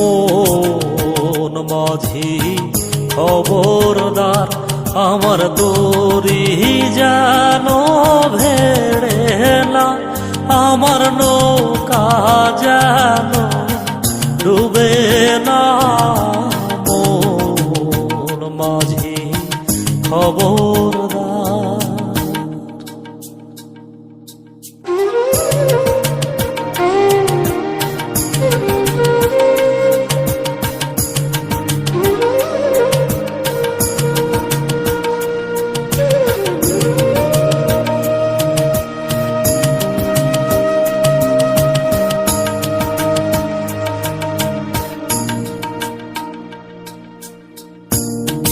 মন মাঝি খবরদার আমার তোরি জানো ভেড়ে আমার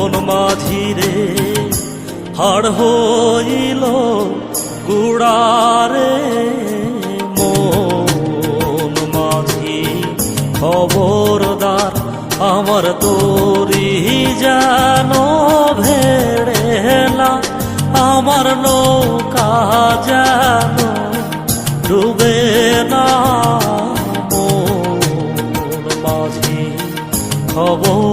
মন মাঝিরে হাড় হইল গুড়ারে, মন মাঝি খবরদার আমার তোরি যেন ভেড়ে না আমার নৌকা যেন ডুবে না। মন মাঝি খবরদার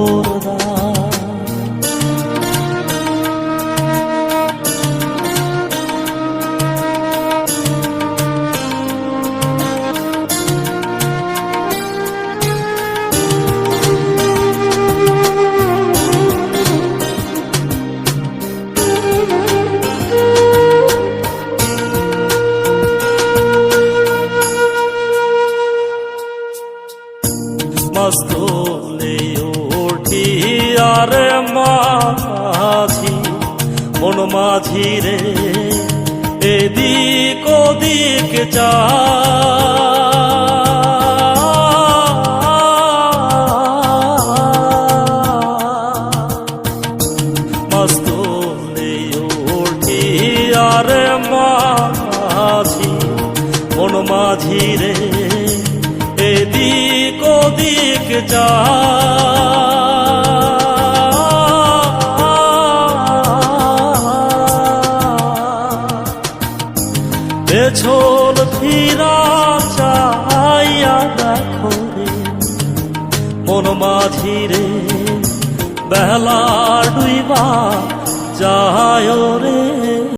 আরে মাঝি মন মাঝি রে এদিক ওদিক চা মাঝি এদিক ওদিক যা। পেছন ফিরা চাইয়া দেখো রে মন মাঝি রে বেলা ডুইবা যায় রে।